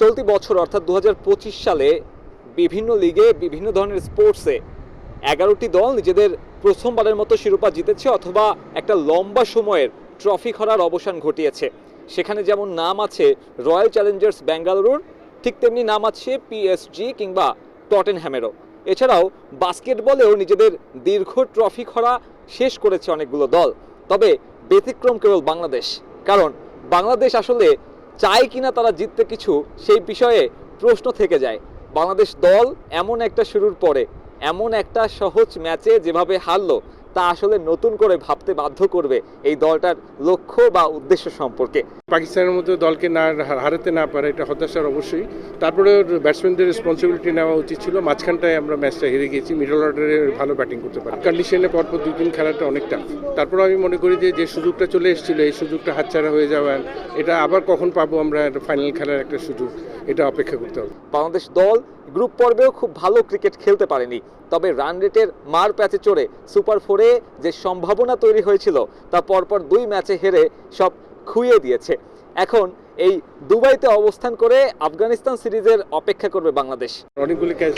চলতি বছর, অর্থাৎ দু হাজার পঁচিশ সালে, বিভিন্ন লিগে, বিভিন্ন ধরনের স্পোর্টসে এগারোটি দল নিজেদের প্রথমবারের মতো শিরোপা জিতেছে অথবা একটা লম্বা সময়ের ট্রফি খরার অবসান ঘটিয়েছে। সেখানে যেমন নাম আছে রয়্যাল চ্যালেঞ্জার্স বেঙ্গালুরুর ঠিক তেমনি নাম আছে পিএসজি কিংবা টটেন টটেনহ্যামেরও এছাড়াও বাস্কেটবলেও নিজেদের দীর্ঘ ট্রফি খরা শেষ করেছে অনেকগুলো দল। তবে ব্যতিক্রম কেবল বাংলাদেশ, কারণ বাংলাদেশ আসলে চায় কিনা তারা জিততে কিছু, সেই বিষয়ে প্রশ্ন থেকে যায়। বাংলাদেশ দল এমন একটা শুরুর পরে, এমন একটা সহজ ম্যাচে যেভাবে হারলো তা আসলে নতুন করে ভাবতে বাধ্য করবে এই দলটার লক্ষ্য বা উদ্দেশ্য সম্পর্কে। পাকিস্তানের মতো দলকে না হারাতে না পারে এটা হতাশার অবশ্যই। তারপরে ব্যাটসম্যানদের রেসপন্সিবিলিটি নেওয়া উচিত ছিল। মাঝখানটায় আমরা ম্যাচটা হেরে গেছি মিডল অর্ডারে ভালো ব্যাটিং করতে পারি। কন্ডিশনে পরপর দুই দিন খেলাটা অনেক টাফ তারপরে আমি মনে করি যে যে সুযোগটা চলে এসেছিল এই সুযোগটা হাতছাড়া হয়ে যাওয়ার এটা আবার কখন পাবো আমরা একটা ফাইনাল খেলার একটা সুযোগ এটা অপেক্ষা করতে হবে। বাংলাদেশ দল গ্রুপ পর্বেও খুব ভালো ক্রিকেট খেলতে পারেনি। তবে রান রেটের মার প্যাচে চড়ে সুপার ফোরে যে সম্ভাবনা তৈরি হয়েছিল তা পরপর দুই ম্যাচে হেরে সব খুইয়ে দিয়েছে। এখন এই দুবাইতে অবস্থান করে আফগানিস্তান সিরিজের অপেক্ষা করবে বাংলাদেশ। অনেকগুলি ক্যাচ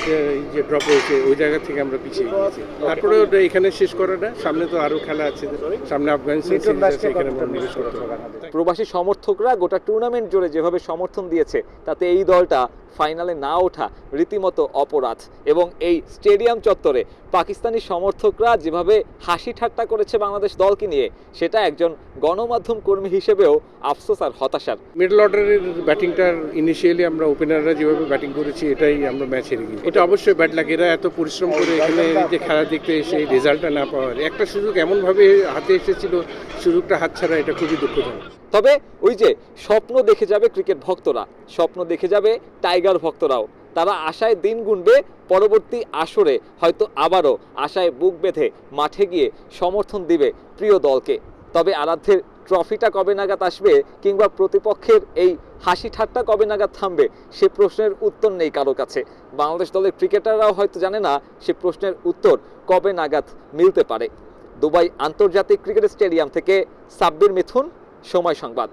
যে ড্রপ হয়েছে ওই জায়গা থেকে আমরা পিছিয়ে গিয়েছি। তারপরে ওটা এখানে শেষ করাটা সামনে তো আরও খেলা আছে। সামনে আফগানিস্তান series আছে, এখানে মনোনিবেশ করতে হবে। প্রবাসী সমর্থকরা গোটা টুর্নামেন্ট জুড়ে যেভাবে সমর্থন দিয়েছে তাতে এই দলটা ফাইনালে না ওঠা রীতিমতো অপরাধ। এবং এই স্টেডিয়াম চত্বরে পাকিস্তানি সমর্থকরা যেভাবে হাসি ঠাট্টা করেছে বাংলাদেশ দলকে নিয়ে সেটা একজন গণমাধ্যম কর্মী হিসেবেও আফসোস আর হতাশার। মিডল অর্ডারের ব্যাটিংটার ইনিশিয়ালি আমরা ওপেনাররা যেভাবে ব্যাটিং করেছি, এটাই আমরা ম্যাচ হেরে গেছি। এটা অবশ্যই ব্যাট লাগে এরা এত পরিশ্রম করে এখানে যে খেলা দেখতে এসে এই রেজাল্টটা না পাওয়ার। একটা সুযোগ এমনভাবে হাতে এসেছিল, সুযোগটা হাতছাড়া এটা খুবই দুঃখজনক। তবে ওই যে স্বপ্ন দেখে যাবে ক্রিকেট ভক্তরা, স্বপ্ন দেখে যাবে টাইগার ভক্তরাও। তারা আশায় দিন গুনবে পরবর্তী আসরে, হয়তো আবারও আশায় বুক বেঁধে মাঠে গিয়ে সমর্থন দিবে প্রিয় দলকে। তবে আরাধ্যের ট্রফিটা কবে নাগাদ আসবে কিংবা প্রতিপক্ষের এই হাসি ঠাট্টা কবে নাগাদ থামবে, সে প্রশ্নের উত্তর নেই কারও কাছে। বাংলাদেশ দলের ক্রিকেটাররাও হয়তো জানে না সে প্রশ্নের উত্তর কবে নাগাদ মিলতে পারে। দুবাই আন্তর্জাতিক ক্রিকেট স্টেডিয়াম থেকে সাব্বির মিথুন, সময় সংবাদ।